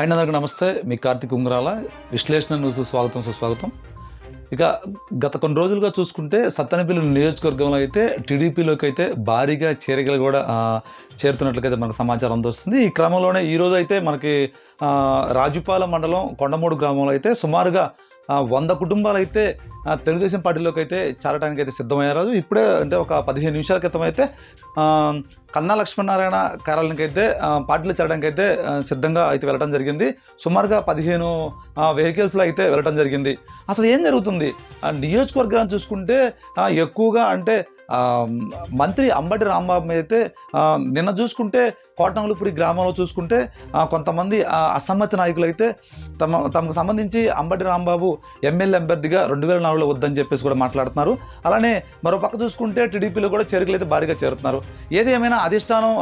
Hi అందరికీ నమస్తే మీ కార్తిక్ ఉంగరాల. విశ్లేషణ న్యూస్ స్వాగతం సుస్వాగతం. ఇక గత కొన్ని రోజులుగా చూసుకుంటే సత్తనపల్లి నియోజకవర్గంలో అయితే టీడీపీలోకి అయితే భారీగా చేరికలు కూడా ఆ, మనకు సమాచారం అందుస్తుంది. ఈ క్రమంలోనే ఈరోజు అయితే మనకి రాజుపాల మండలం కొండమూడు గ్రామంలో అయితే సుమారుగా వంద కుటుంబాలు అయితే తెలుగుదేశం పార్టీలోకి అయితే చేరడానికి అయితే సిద్ధమయ్యారు. ఇప్పుడే అంటే ఒక పదిహేను నిమిషాల క్రితం అయితే కన్నా లక్ష్మీనారాయణ కార్యాలయానికి అయితే పార్టీలో చేరడానికి అయితే సిద్ధంగా అయితే వెళ్ళడం జరిగింది. సుమారుగా పదిహేను వెహికల్స్లో అయితే వెళ్ళడం జరిగింది. అసలు ఏం జరుగుతుంది? ఆ నియోజకవర్గాన్ని చూసుకుంటే ఎక్కువగా అంటే మంత్రి అంబటి రాంబాబు మీద అయితే నిన్న చూసుకుంటే కోటంగులపూడి గ్రామంలో చూసుకుంటే కొంతమంది అసమ్మతి నాయకులు అయితే తమ తమకు సంబంధించి అంబటి రాంబాబు ఎమ్మెల్యే అభ్యర్థిగా రెండు వేల నాలుగులో వద్దని చెప్పేసి కూడా మాట్లాడుతున్నారు. అలానే మరో పక్క చూసుకుంటే టీడీపీలో కూడా చేరికలు అయితే భారీగా చేరుతున్నారు. ఏది ఏమైనా అధిష్టానం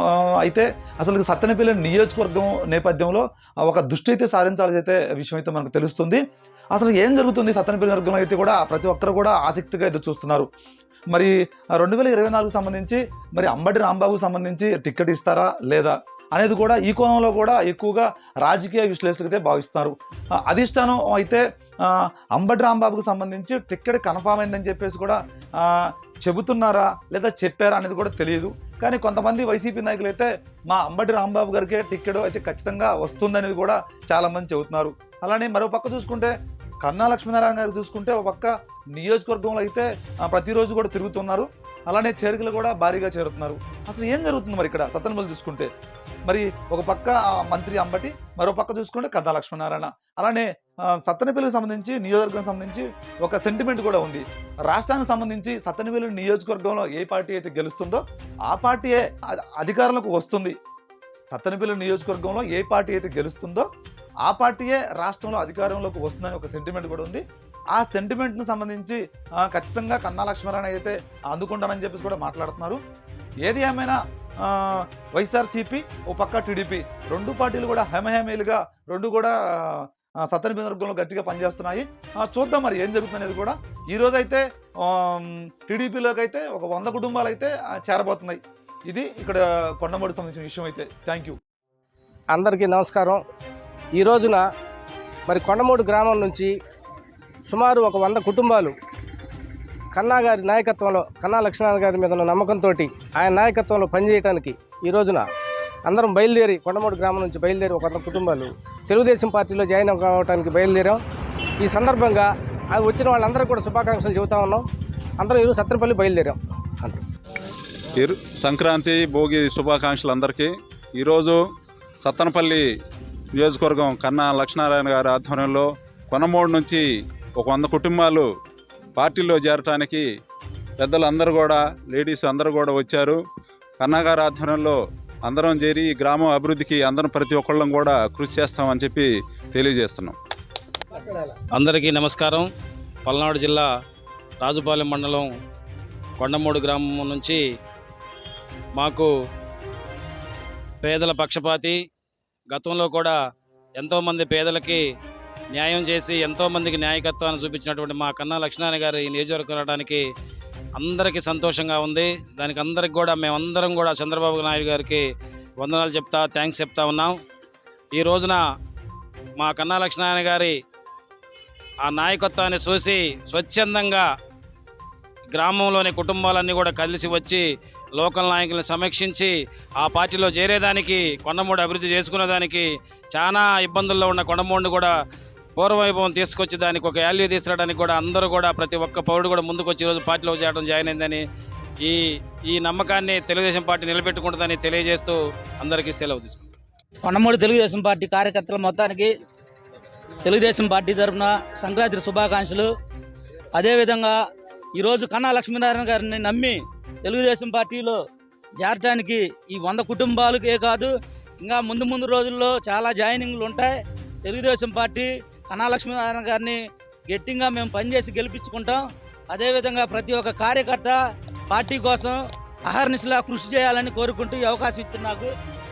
అయితే అసలు సత్తెనపల్లి నియోజకవర్గం నేపథ్యంలో ఒక దృష్టి అయితే సాధించాల్సి అయితే విషయం అయితే మనకు తెలుస్తుంది. అసలు ఏం జరుగుతుంది సత్తెనపల్లి వర్గంలో అయితే కూడా ప్రతి ఒక్కరు కూడా ఆసక్తిగా అయితే చూస్తున్నారు. మరి రెండు వేల ఇరవై నాలుగు సంబంధించి మరి అంబటి రాంబాబుకు సంబంధించి టికెట్ ఇస్తారా లేదా అనేది కూడా ఈ కోణంలో కూడా ఎక్కువగా రాజకీయ విశ్లేషకులు అయితే భావిస్తున్నారు అధిష్టానం అయితే అంబటి రాంబాబుకు సంబంధించి టిక్కెట్ కన్ఫామ్ అయిందని చెప్పేసి కూడా చెబుతున్నారా లేదా చెప్పారా అనేది కూడా తెలియదు. కానీ కొంతమంది వైసీపీ నాయకులు అయితే మా అంబటి రాంబాబు గారికే టిక్కెట్ అయితే ఖచ్చితంగా వస్తుందనేది కూడా చాలామంది చెబుతున్నారు. అలానే మరో పక్క చూసుకుంటే కన్నా లక్ష్మీనారాయణ గారు చూసుకుంటే ఒక పక్క నియోజకవర్గంలో అయితే ప్రతిరోజు కూడా తిరుగుతున్నారు. అలానే చేరికలు కూడా భారీగా చేరుతున్నారు. అసలు ఏం జరుగుతుంది మరి ఇక్కడ? సత్తనబలు చూసుకుంటే. మరి ఒక పక్క మంత్రి అంబటి మరో పక్క చూసుకుంటే కథా లక్ష్మీనారాయణ. అలానే సత్తనపల్లికి సంబంధించి నియోజకవర్గం సంబంధించి ఒక సెంటిమెంట్ కూడా ఉంది. రాష్ట్రానికి సంబంధించి సత్తనపల్లి నియోజకవర్గంలో ఏ పార్టీ అయితే గెలుస్తుందో ఆ పార్టీయే అధికారులకు అధికారంలోకి వస్తుంది. సత్తనపల్లి నియోజకవర్గంలో ఏ పార్టీ అయితే గెలుస్తుందో ఆ పార్టీయే రాష్ట్రంలో అధికారంలోకి వస్తుందని ఒక సెంటిమెంట్ కూడా ఉంది. ఆ సెంటిమెంట్ను సంబంధించి ఖచ్చితంగా కన్నా లక్ష్మీనారాయణ అయితే అందుకుంటానని చెప్పేసి కూడా మాట్లాడుతున్నారు. ఏది ఏమైనా వైఎస్ఆర్సీపీ ఓ పక్క టీడీపీ రెండు పార్టీలు కూడా హేమహేమీలుగా రెండు కూడా ఆ, వర్గంలో గట్టిగా పనిచేస్తున్నాయి. చూద్దాం మరి ఏం జరుగుతుంది అనేది కూడా ఈరోజైతే అయితే టీడీపీలోకి అయితే ఒక వంద కుటుంబాలు అయితే చేరబోతున్నాయి. ఇది ఇక్కడ కొండమూడి సంబంధించిన విషయం అయితే. థ్యాంక్ యూ అందరికీ నమస్కారం. ఈ రోజున మరి కొండమూడు గ్రామం నుంచి సుమారు ఒక వంద కుటుంబాలు కన్నా గారి నాయకత్వంలో కన్నా లక్ష్మణ గారి మీద ఉన్న నమ్మకంతో ఆయన నాయకత్వంలో పనిచేయడానికి ఈ రోజున అందరం బయలుదేరి కొండమూడు గ్రామం నుంచి బయలుదేరి ఒక వంద కుటుంబాలు తెలుగుదేశం పార్టీలో జాయిన్ కావడానికి బయలుదేరాం. ఈ సందర్భంగా అవి వచ్చిన వాళ్ళందరూ కూడా శుభాకాంక్షలు చెబుతా ఉన్నాం. అందరం ఈరోజు సత్రపల్లి బయలుదేరాం. అంటారు సంక్రాంతి భోగి శుభాకాంక్షలు అందరికీ. ఈరోజు సత్తనపల్లి నియోజకవర్గం కన్నా లక్ష్మీనారాయణ గారి ఆధ్వర్యంలో కొనమూడు నుంచి ఒక వంద కుటుంబాలు పార్టీలో చేరటానికి పెద్దలు అందరూ కూడా లేడీస్ అందరూ కూడా వచ్చారు. కన్నాగారి ఆధ్వర్యంలో అందరం చేరి ఈ గ్రామం అభివృద్ధికి అందరం ప్రతి ఒక్కళ్ళం కూడా కృషి చేస్తామని చెప్పి తెలియజేస్తున్నాం. అందరికీ నమస్కారం. పల్నాడు జిల్లా రాజుపాలెం మండలం కొండమూడు గ్రామం నుంచి మాకు పేదల పక్షపాతి గతంలో కూడా ఎంతోమంది పేదలకి న్యాయం చేసి ఎంతోమందికి న్యాయకత్వాన్ని చూపించినటువంటి మా కన్నా లక్ష్మీనారాయణ గారు ఈ నియోజకవర్గం రావడానికి అందరికీ సంతోషంగా ఉంది. దానికి అందరికి కూడా మేమందరం కూడా చంద్రబాబు నాయుడు గారికి వందనాలు చెప్తా థ్యాంక్స్ చెప్తా ఉన్నాం. ఈ రోజున మా కన్నా లక్ష్మీనారాయణ గారి ఆ నాయకత్వాన్ని చూసి స్వచ్ఛందంగా గ్రామంలోని కుటుంబాలన్నీ కూడా కలిసి వచ్చి లోకల్ నాయకులను సమీక్షించి ఆ పార్టీలో చేరేదానికి కొండమూడు అభివృద్ధి చేసుకునేదానికి చాలా ఇబ్బందుల్లో ఉన్న కొండమూడిని కూడా పూర్వవైభవం తీసుకొచ్చి దానికి ఒక వాల్యూ తీసుకురావడానికి కూడా అందరూ కూడా ప్రతి ఒక్క పౌరుడు కూడా ముందుకు వచ్చి ఈరోజు పార్టీలో చేరడం జాయిన్ అయిందని ఈ ఈ నమ్మకాన్ని తెలుగుదేశం పార్టీ నిలబెట్టుకుంటుందని తెలియజేస్తూ అందరికీ సెలవు తీసుకుంటాం కొండమూడి తెలుగుదేశం పార్టీ కార్యకర్తల మొత్తానికి తెలుగుదేశం పార్టీ తరఫున సంక్రాంతి శుభాకాంక్షలు. అదేవిధంగా ఈరోజు కన్నా లక్ష్మీనారాయణ గారిని నమ్మి తెలుగుదేశం పార్టీలో చేరటానికి ఈ వంద కుటుంబాలకే కాదు ఇంకా ముందు ముందు రోజుల్లో చాలా జాయినింగ్లు ఉంటాయి. తెలుగుదేశం పార్టీ కన్నా లక్ష్మీనారాయణ గారిని గట్టిగా మేము పనిచేసి గెలిపించుకుంటాం. అదేవిధంగా ప్రతి ఒక్క కార్యకర్త పార్టీ కోసం అహర్నిశలా కృషి చేయాలని కోరుకుంటూ ఈ అవకాశం ఇచ్చిన నాకు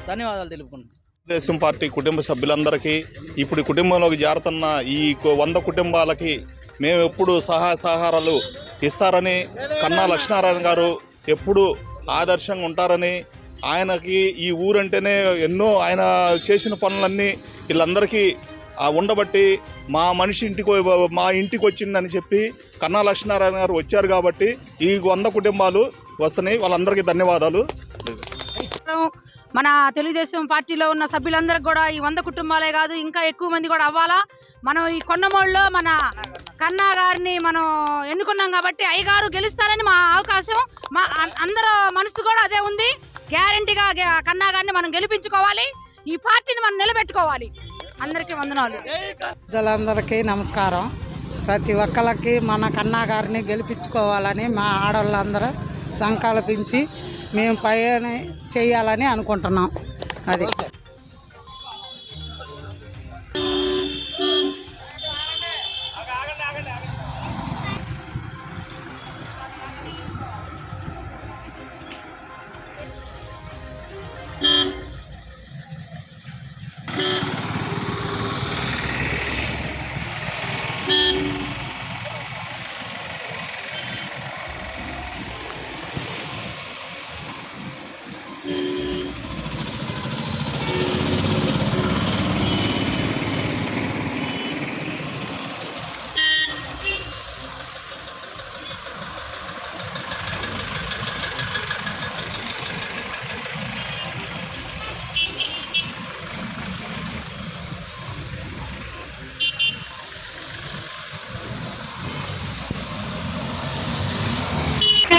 ధన్యవాదాలు తెలుపుకుంటున్నాను. తెలుగుదేశం పార్టీ కుటుంబ సభ్యులందరికీ ఇప్పుడు కుటుంబంలోకి జారుతున్న ఈ వంద కుటుంబాలకి మేము ఎప్పుడు సహాయ సహకారాలు ఇస్తారని కన్నా లక్ష్మీనారాయణ గారు ఎప్పుడు ఆదర్శంగా ఉంటారని ఆయనకి ఈ ఊరంటేనే ఎన్నో ఆయన చేసిన పనులన్నీ వీళ్ళందరికీ ఉండబట్టి మా మనిషి ఇంటికి మా ఇంటికి వచ్చిందని చెప్పి కన్నా లక్ష్మీనారాయణ గారు వచ్చారు కాబట్టి ఈ వంద కుటుంబాలు వస్తున్నాయి. వాళ్ళందరికీ ధన్యవాదాలు. మన తెలుగుదేశం పార్టీలో ఉన్న సభ్యులందరికీ కూడా ఈ వంద కుటుంబాలే కాదు ఇంకా ఎక్కువ మంది కూడా అవ్వాలా? మనం ఈ కొండమూడులో మన కన్నా గారిని మనం ఎన్నుకున్నాం కాబట్టి అయ్యగారు గెలుస్తారని మా అవకాశం. మా అందరూ మనసు కూడా అదే ఉంది. గ్యారంటీగా కన్నా గారిని మనం గెలిపించుకోవాలి. ఈ పార్టీని మనం నిలబెట్టుకోవాలి. అందరికీ వందనాలు. పెద్దలందరికీ నమస్కారం. ప్రతి ఒక్కరికి మన కన్నా గారిని గెలిపించుకోవాలని మా ఆడవాళ్ళందరూ సంకల్పించి మేము పని చేయాలని అనుకుంటున్నాం. అది.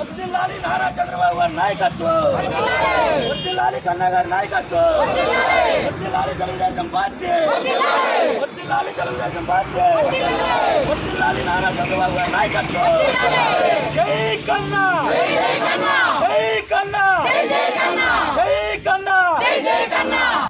వద్దిల్లాలి నారా చంద్రబాబు గారి నాయకత్వం. వద్దిల్లాలి కన్నా గారి నాయకత్వం. వద్దిల్లాలి తెలుగుదేశం పార్టీ. వద్దిల్లాలి తెలుగుదేశం పార్టీ. వద్దిల్లాలి నారా చంద్రబాబు గారి నాయకత్వం. జై కన్నా. జై కన్నా. జై కన్నా. జై కన్నా.